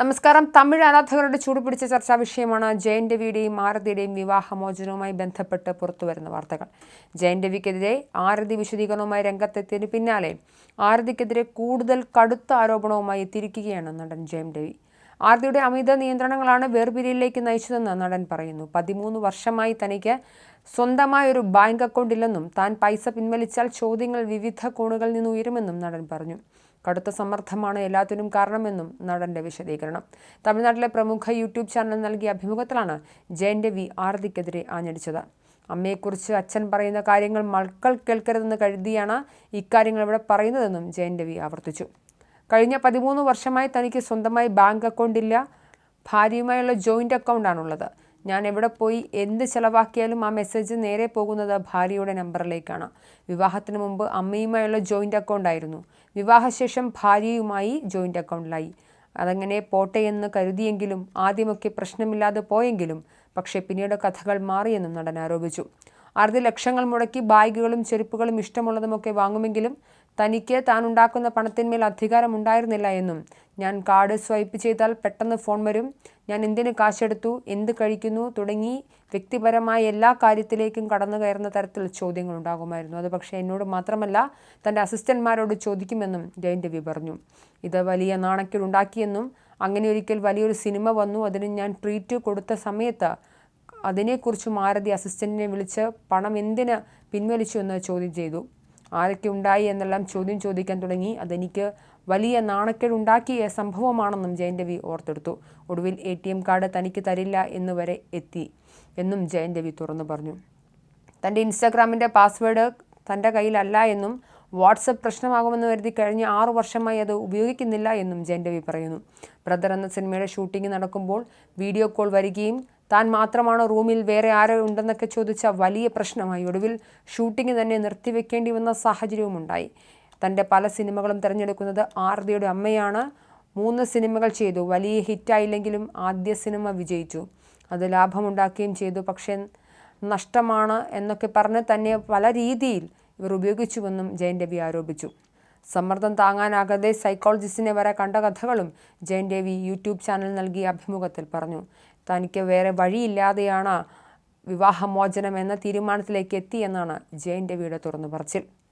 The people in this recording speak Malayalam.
നമസ്കാരം. തമിഴ് ആരാധകരുടെ ചൂടുപിടിച്ച ചർച്ചാ വിഷയമാണ് ജയൻ രവിയുടെയും ആരതിയുടെയും വിവാഹമോചനവുമായി ബന്ധപ്പെട്ട് പുറത്തുവരുന്ന വാർത്തകൾ. ജയൻ രവിക്കെതിരെ ആരതി വിശദീകരണവുമായി രംഗത്തെത്തിയതിന് പിന്നാലെ ആരതിക്കെതിരെ കൂടുതൽ കടുത്ത ആരോപണവുമായി എത്തിയിരിക്കുകയാണ് നടൻ ജയൻ രവി. ആരതിയുടെ അമിത നിയന്ത്രണങ്ങളാണ് വേർപിരിയിലേക്ക് നയിച്ചതെന്ന് നടൻ പറയുന്നു. പതിമൂന്ന് വർഷമായി തനിക്ക് സ്വന്തമായ ഒരു ബാങ്ക് അക്കൗണ്ട് ഇല്ലെന്നും താൻ പൈസ പിൻവലിച്ചാൽ ചോദ്യങ്ങൾ വിവിധ കോണുകളിൽ നിന്ന് ഉയരുമെന്നും നടൻ പറഞ്ഞു. കടുത്ത സമ്മർദ്ദമാണ് എല്ലാത്തിനും കാരണമെന്നും നടന്റെ വിശദീകരണം. തമിഴ്നാട്ടിലെ പ്രമുഖ യൂട്യൂബ് ചാനൽ നൽകിയ അഭിമുഖത്തിലാണ് ജയൻ രവി ആരതിക്കെതിരെ ആഞ്ഞടിച്ചത്. അമ്മയെക്കുറിച്ച് അച്ഛൻ പറയുന്ന കാര്യങ്ങൾ മക്കൾ കേൾക്കരുതെന്ന് കരുതിയാണ് ഇക്കാര്യങ്ങൾ ഇവിടെ പറയുന്നതെന്നും ജയൻ രവി ആവർത്തിച്ചു. കഴിഞ്ഞ പതിമൂന്ന് വർഷമായി തനിക്ക് സ്വന്തമായി ബാങ്ക് അക്കൗണ്ട് ഇല്ല. ഭാര്യയുമായുള്ള ജോയിന്റ് അക്കൗണ്ടാണുള്ളത്. ഞാൻ എവിടെ പോയി എന്ത് ചിലവാക്കിയാലും ആ മെസ്സേജ് നേരെ പോകുന്നത് ഭാര്യയുടെ നമ്പറിലേക്കാണ്. വിവാഹത്തിന് മുമ്പ് അമ്മയുമായുള്ള ജോയിന്റ് അക്കൗണ്ട് ആയിരുന്നു വിവാഹശേഷം ഭാര്യയുമായി ജോയിന്റ് അക്കൗണ്ടിലായി അതങ്ങനെ പോട്ടെ എന്ന് കരുതിയെങ്കിലും ആദ്യമൊക്കെ പ്രശ്നമില്ലാതെ പോയെങ്കിലും പക്ഷേ പിന്നീട് കഥകൾ മാറിയെന്നും നടൻ ആരോപിച്ചു. അറുതി ലക്ഷങ്ങൾ മുടക്കി ബാഗുകളും ചെരുപ്പുകളും ഇഷ്ടമുള്ളതുമൊക്കെ വാങ്ങുമെങ്കിലും തനിക്ക് താൻ ഉണ്ടാക്കുന്ന പണത്തിന്മേൽ അധികാരം ഉണ്ടായിരുന്നില്ല എന്നും ഞാൻ കാർഡ് സ്വൈപ്പ് ചെയ്താൽ പെട്ടെന്ന് ഫോൺ വരും ഞാൻ എന്തിന് കാശെടുത്തു എന്ത് കഴിക്കുന്നു തുടങ്ങി വ്യക്തിപരമായ എല്ലാ കാര്യത്തിലേക്കും കടന്നു കയറുന്ന തരത്തിൽ ചോദ്യങ്ങൾ ഉണ്ടാകുമായിരുന്നു അത് പക്ഷേ എന്നോട് മാത്രമല്ല തന്റെ അസിസ്റ്റന്റ്മാരോട് ചോദിക്കുമെന്നും ജയൻ രവി പറഞ്ഞു. ഇത് വലിയ നാണക്കേടുണ്ടാക്കിയെന്നും അങ്ങനെ ഒരിക്കൽ വലിയൊരു സിനിമ വന്നു അതിന് ഞാൻ ട്രീറ്റ് കൊടുത്ത സമയത്ത് അതിനെക്കുറിച്ച് മാരുതി അസിസ്റ്റന്റിനെ വിളിച്ച് പണം എന്തിന് പിൻവലിച്ചു എന്ന് ചോദ്യം ചെയ്തു. ആരൊക്കെ ഉണ്ടായി എന്നെല്ലാം ചോദ്യം ചോദിക്കാൻ തുടങ്ങി. അതെനിക്ക് വലിയ നാണക്കേടുണ്ടാക്കിയ സംഭവമാണെന്നും ജയൻ രവി ഓർത്തെടുത്തു. ഒടുവിൽ എ ടി എം കാർഡ് തനിക്ക് തരില്ല എന്നുവരെ എത്തി എന്നും ജയൻ രവി തുറന്നു പറഞ്ഞു. തന്റെ ഇൻസ്റ്റാഗ്രാമിന്റെ പാസ്വേഡ് തന്റെ കയ്യിലല്ല എന്നും വാട്സപ്പ് പ്രശ്നമാകുമെന്ന് കരുതി കഴിഞ്ഞ ആറു വർഷമായി അത് ഉപയോഗിക്കുന്നില്ല എന്നും ജയൻ രവി പറയുന്നു. ബ്രദർ എന്ന സിനിമയുടെ ഷൂട്ടിംഗ് നടക്കുമ്പോൾ വീഡിയോ കോൾ വരികയും താൻ മാത്രമാണോ റൂമിൽ വേറെ ആരോ ഉണ്ടെന്നൊക്കെ ചോദിച്ച വലിയ പ്രശ്നമായി. ഒടുവിൽ ഷൂട്ടിംഗ് തന്നെ നിർത്തിവെക്കേണ്ടി വന്ന സാഹചര്യവും ഉണ്ടായി. തന്റെ പല സിനിമകളും തിരഞ്ഞെടുക്കുന്നത് ആർദിയുടെ അമ്മയാണ്. മൂന്ന് സിനിമകൾ ചെയ്തു. വലിയ ഹിറ്റായില്ലെങ്കിലും ആദ്യ സിനിമ വിജയിച്ചു. അത് ലാഭമുണ്ടാക്കുകയും ചെയ്തു. പക്ഷേ നഷ്ടമാണ് എന്നൊക്കെ പറഞ്ഞ് തന്നെ പല രീതിയിൽ ഇവർ ഉപയോഗിച്ചുവെന്നും ജയൻ രവി ആരോപിച്ചു. സമ്മർദ്ദം താങ്ങാനാകാതെ സൈക്കോളജിസ്റ്റിനെ വരെ കണ്ട കഥകളും ജയൻ രവി യൂട്യൂബ് ചാനൽ നൽകിയ അഭിമുഖത്തിൽ പറഞ്ഞു. തനിക്ക് വേറെ വഴിയില്ലാതെയാണ് വിവാഹമോചനം എന്ന തീരുമാനത്തിലേക്ക് എത്തിയെന്നാണ് ജയന്റെ വീട് തുറന്നു പറച്ചിൽ.